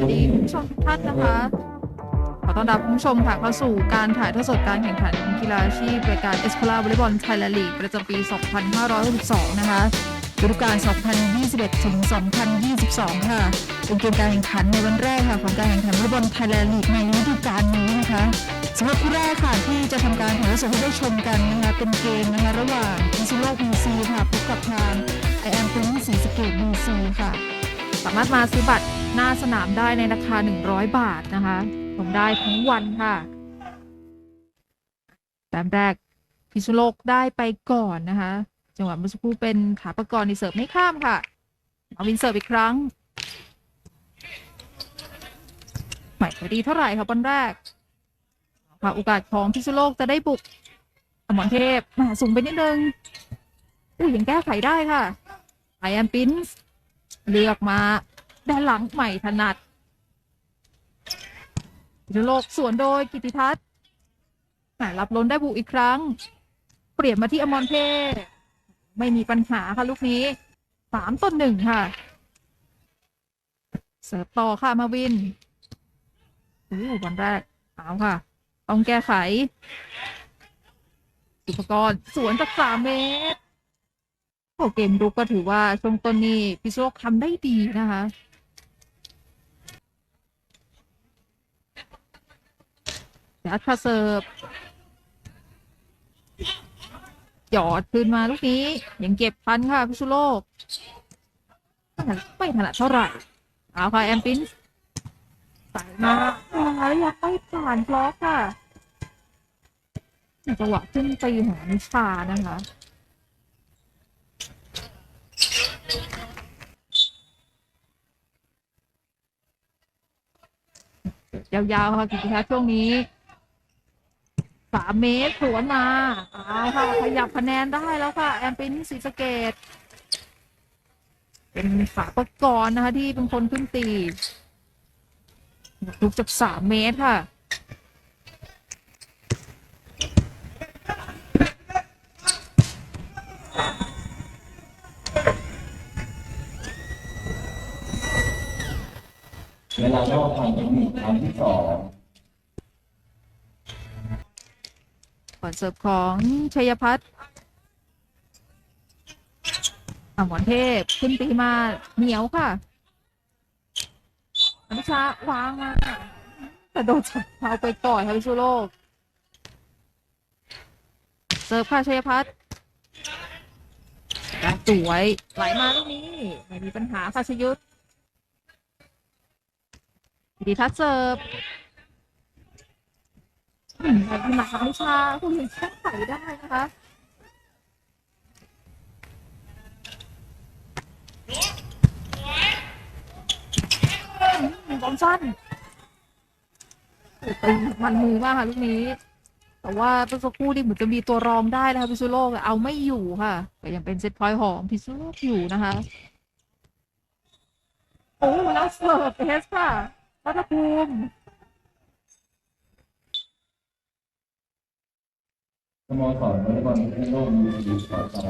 สวัสดีคุณผู้ชมทุกท่านนะคะ ขอต้อนรับคุณผู้ชมค่ะเข้าสู่การถ่ายทอดสดการแข่งขันกีฬาอาชีพรายการเอสคลาวอลเลย์บอลไทยแลนด์ลีกประจำปี 2562 นะคะฤดูกาล 2021 ถึง 2022 ค่ะ เป็นเกมการแข่งขันในวันแรกค่ะของการแข่งขันวอลเลย์บอลไทยแลนด์ลีกในฤดูกาลนี้นะคะสำหรับคู่แรกค่ะที่จะทำการถ่ายทอดสดให้ได้ชมกันนะคะเป็นเกมนะคะระหว่างพิซซิโลบีซีค่ะพบกับทางไอแอมเป็นสีสเกตบีซีค่ะ สามารถมาซื้อบัตรหน้าสนามได้ในราคา 100 บาทนะคะชมได้ทั้งวันค่ะแต้มแรกพิชุโลกได้ไปก่อนนะคะ จังหวะเมื่อสักครู่เป็นขาประกรณ์ในเสิร์ฟไม่ข้ามค่ะ เอาวินเสิร์ฟอีกครั้งไม่ค่อดีเท่าไหร่ค่ะบอลแรกค่ะโอกาสของพิชุโลกจะได้บุกอมรเทพมาสูงไปนิดนึงอุ้ยยังแก้ไขได้ค่ะไอแอมปินส์ เลือกมาด้านหลังใหม่ถนัดพิษณุโลกสวนโดยกิติทัศน์รับล้นได้บุกอีกครั้ง เปลี่ยนมาที่อมรเทพไม่มีปัญหาค่ะลูกนี้สามต่อหนึ่งค่ะ เสิร์ฟต่อค่ะมาวินอู้วันแรกเอาค่ะ ต้องแก้ไข อุปกรณ์สวนจากสามเมตร โอ้เกมรุกก็ถือว่าช่วงต้นนี้พิศุโลกทำได้ดีนะคะ ยัดคาเสิร์ฟหยอดคืนมาลูกนี้ ยังเก็บพันค่ะพิษณุโลกไม่ถนัดเท่าไหร่เอาค่ะแอมปินส์ใส่มาแล้วยังไม่ผ่านบล็อกค่ะจังหวะขึ้นตีของนิชานะคะ ยาวๆค่ะกิติทัศน์ช่วงนี้สามเมตรสวนมาเอาค่ะ ขยับคะแนนได้แล้วค่ะ แอมปินสีสะเกต เป็นขาประกรณ์นะคะ ที่เป็นคนขึ้นตีลุกจากสามเมตรค่ะ เวลานอกทางเทคนิคครั้งที่สองก่อนเสิร์ฟของชัยพัฒน์อมรเทพขึ้นตีมาเหนียวค่ะอนุชาวางมาแต่โดนเท้าไปก่อนค่ะพิชุโลก เสิร์ฟค่ะชัยพัฒน์การสวยไหลมาลูกนี้ ไม่มีปัญหาค่ะชยุทธ ดีทัศน์เสิร์ฟอืมแบบหนักวิชาคุณยังแก้ไขได้นะคะอืมบอลสั้นโอ้ตีมันมือมากค่ะลูกนี้ แต่ว่าเมื่อสักครู่นี่เหมือนจะมีตัวรองได้นะคะพิซซูโลกเอาไม่อยู่ค่ะก็ยังเป็นเซตพอยต์ของพิซซูโลกอยู่นะคะ โอ้แล้วเสิร์ฟเอสค่ะ รัตภูมิสโมสรวอลเลย์บอลที่โลกมีดีต่อใจ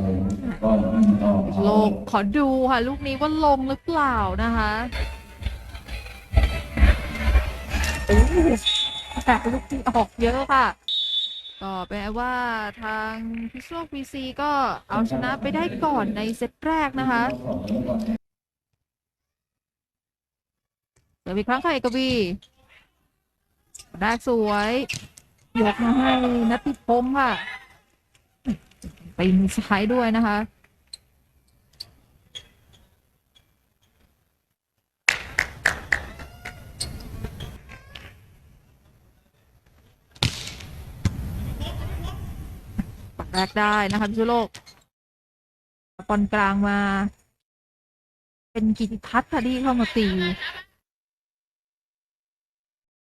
ก็มีต่อโลกขอดูค่ะ ลูกนี้ว่าลงหรือเปล่านะคะโอ้โหแต่ลูกที่ออกเยอะค่ะ ก็แปลว่าทางพิซโซพีซีก็เอาชนะไปได้ก่อนในเซตแรกนะคะเดี๋ยวอีกครั้งค่ะเอกวีแรกสวยยกมาให้นัทธิพงศ์ค่ะไปมือซ้ายด้วยนะคะ ปักแรกได้นะคะพิชโลกบอลกลางมา เป็นกิติพัฒน์ค่ะที่เข้ามาตี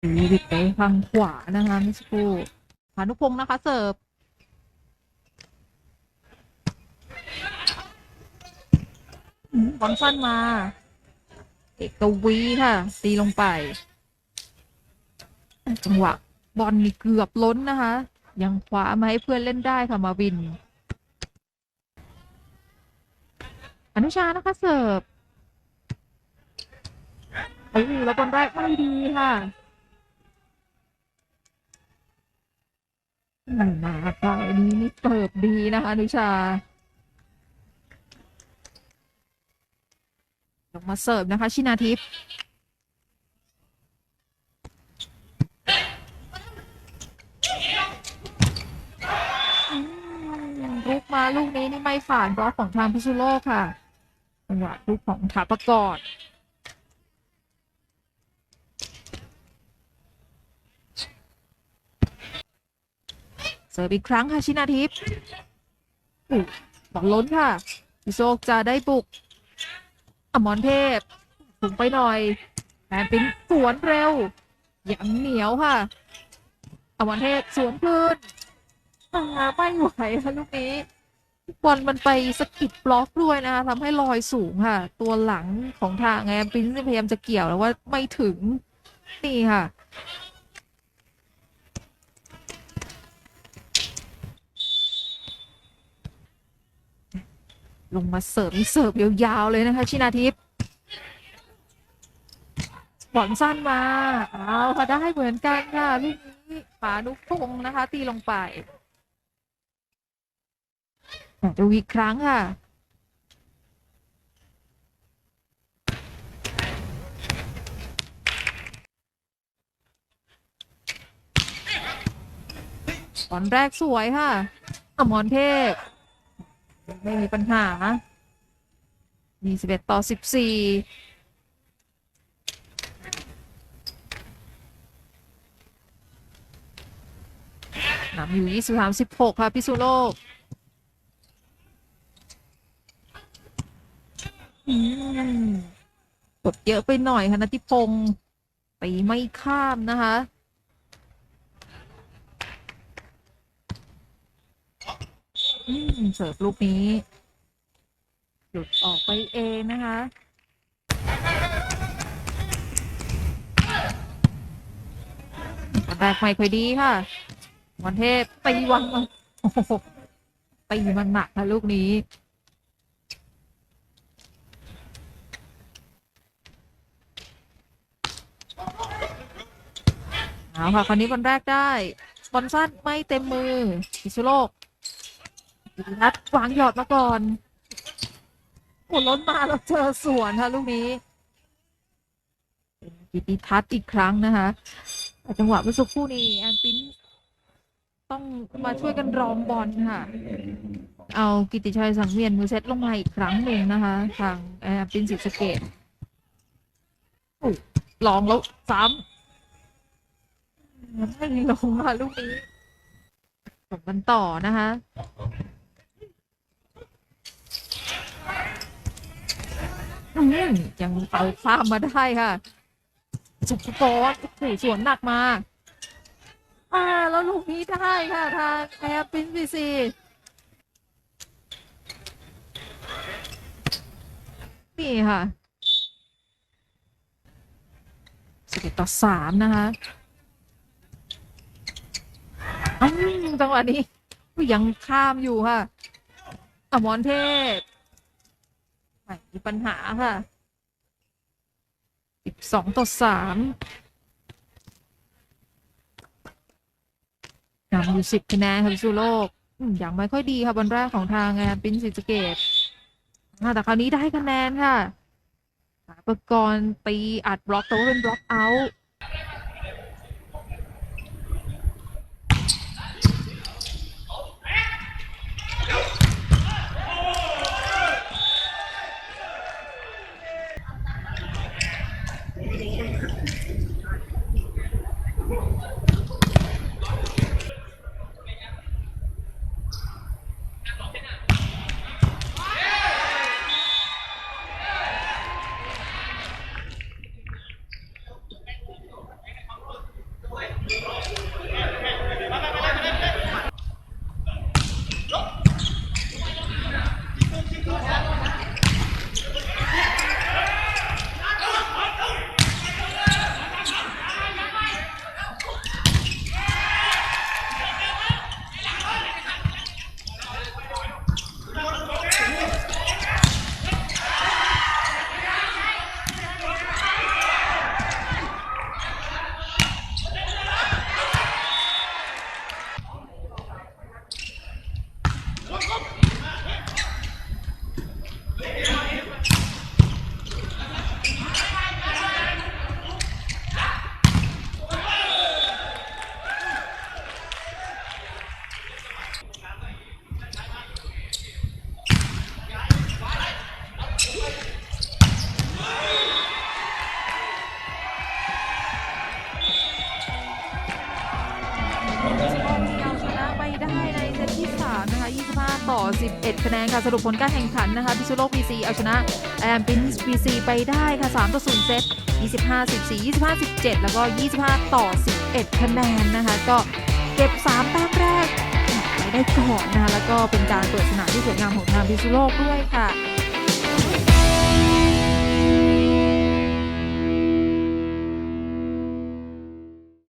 ตีบิดไปทางขวานะคะเมื่อสักครู่พานุพงศ์นะคะ เสิร์ฟบอลสั้นมา เอกวีค่ะ ตีลงไป จังหวะ บอลนี่เกือบล้นนะคะ ยังคว้ามาให้เพื่อนเล่นได้ค่ะ มาวิน อนุชานะคะ เสิร์ฟโอ้แล้วบอลแรกไม่ดีค่ะ ม่มาค่ะอันนี้นี่เปิดดีนะคะนุชา ลงมาเสิร์ฟนะคะ ชินาทิพย์ลุกมาลูกนี้นี่ไม่ผ่านบล็อกของทางพิชุโลกค่ะจังหวะลูกของถาประกอด เสิร์ฟอีกครั้งค่ะชินาทิพย์บอลล้นค่ะพิโซกจะได้บุกอมรเทพถึงไปหน่อยแมนปิ้นสวนเร็วยังเหนียวค่ะอมรเทพสวนคืนอ่าไม่ไหวค่ะลูกนี้บอลมันไปสะกิดบล็อกด้วยนะคะทำให้ลอยสูงค่ะ ตัวหลังของทางแอมปิ้นพยายามจะเกี่ยวแล้วว่าไม่ถึงนี่ค่ะ ลงมาเสิร์ฟมีเสิร์ฟยาวๆเลยนะคะ ชินาทิพย์บอลสั้นมา เอาค่ะได้เหมือนกันค่ะลูกนี้ปานุพงนะคะ ตีลงไปดูอีกครั้งค่ะบอลแรกสวยค่ะอมรเทพ ไม่มีปัญหา มีสิบเอ็ดต่อสิบสี่นำอยู่ยี่สิบสามสิบหกค่ะ พิสุโลกอืมกดเยอะไปหน่อยค่ะนทิพงศ์ตีไม่ข้ามนะคะ อืมเสิร์ฟลูกนี้ หลุดออกไปเองนะคะ แรกไม่ค่อยดีค่ะวันเทพตีวันมาโอ้โหตีมันหนักค่ะลูกนี้เอาค่ะ คราวนี้บอลแรกได้บอลสั้นไม่เต็มมือพิชุโลก นัดวางหยอดมาก่อนโอ้ล้นมาแล้วเจอสวนค่ะลูกนี้กิติทัศน์อีกครั้งนะคะจังหวะเมื่อสักครู่นี้แอนปิ้นต้องมาช่วยกันรองบอลค่ะ เอากิติชัยสังเวียนมือเซตลงมาอีกครั้งหนึ่งนะคะ ทางแอนปิ้นสิสเกตลองแล้วซ้ำไม่ลงค่ะลูกนี้ส่งกันต่อนะคะ อืมยังเอาข้ามมาได้ค่ะสุภกรโอ้สวนหนักมา อ่า แล้วลูกนี้ได้ค่ะ ทางแอร์ปินซีซีนี่ค่ะสิบเอ็ดต่อสามนะคะอืมจังหวะนี้ยังข้ามอยู่ค่ะอมรเทพ มีปัญหาค่ะสิบสองต่อสามนำอยู่สิบคะแนนครับสุโลกอย่างไม่ค่อยดีค่ะบอลแรกของทางแอนปินสิสเกตแต่คราวนี้ได้คะแนนค่ะประกรณ์ตีอัดบล็อกแต่ว่าเป็นบล็อกเอาท์ คะแนนค่ะสรุปผลการแข่งขันนะคะพิษณุโลก BC เอาชนะแอมปินส์ BC ไปได้ค่ะ3ต่อ0เซต25 14 25 17 แล้วก็ 25 ต่อ 11 คะแนนนะคะก็เก็บ 3 แต้มแรกไปได้ก่อนนะคะแล้วก็เป็นการเปิดสนามที่สวยงามของทางพิษณุโลกด้วยค่ะ